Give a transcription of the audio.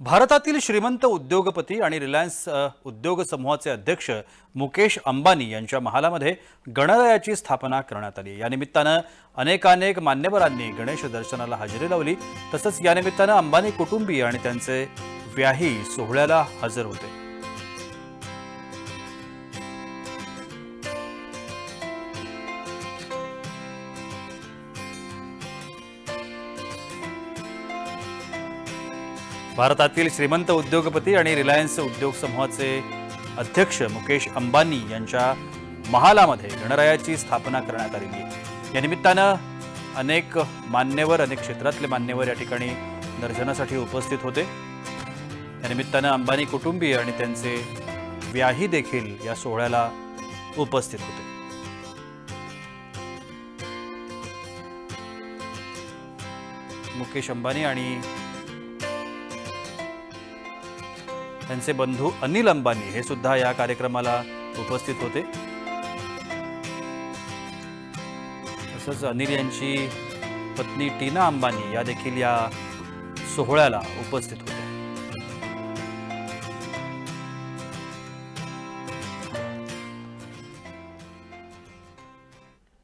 भारतातील श्रीमंत उद्योगपती आणि रिलायन्स उद्योग समूहाचे अध्यक्ष मुकेश अंबानी यांच्या महालामध्ये गणरायाची स्थापना करण्यात आली. या निमित्तानं अनेकानेक मान्यवरांनी गणेश दर्शनाला हजेरी लावली. तसंच या निमित्तानं अंबानी कुटुंबीय आणि त्यांचे व्याही सोहळ्याला हजर होते. भारतातील श्रीमंत उद्योगपती आणि रिलायन्स उद्योग समूहाचे अध्यक्ष मुकेश अंबानी यांच्या महालामध्ये गणरायाची स्थापना करण्यात आलेली आहे. या निमित्तानं अनेक मान्यवर अनेक क्षेत्रातले मान्यवर या ठिकाणी दर्शनासाठी उपस्थित होते. या निमित्तानं अंबानी कुटुंबीय आणि त्यांचे व्याही देखील या सोहळ्याला उपस्थित होते. मुकेश अंबानी आणि त्यांचे बंधू अनिल अंबानी हे सुद्धा या कार्यक्रमाला उपस्थित होते. तसंच अनिल यांची पत्नी टीना अंबानी या देखील या सोहळ्याला उपस्थित होत्या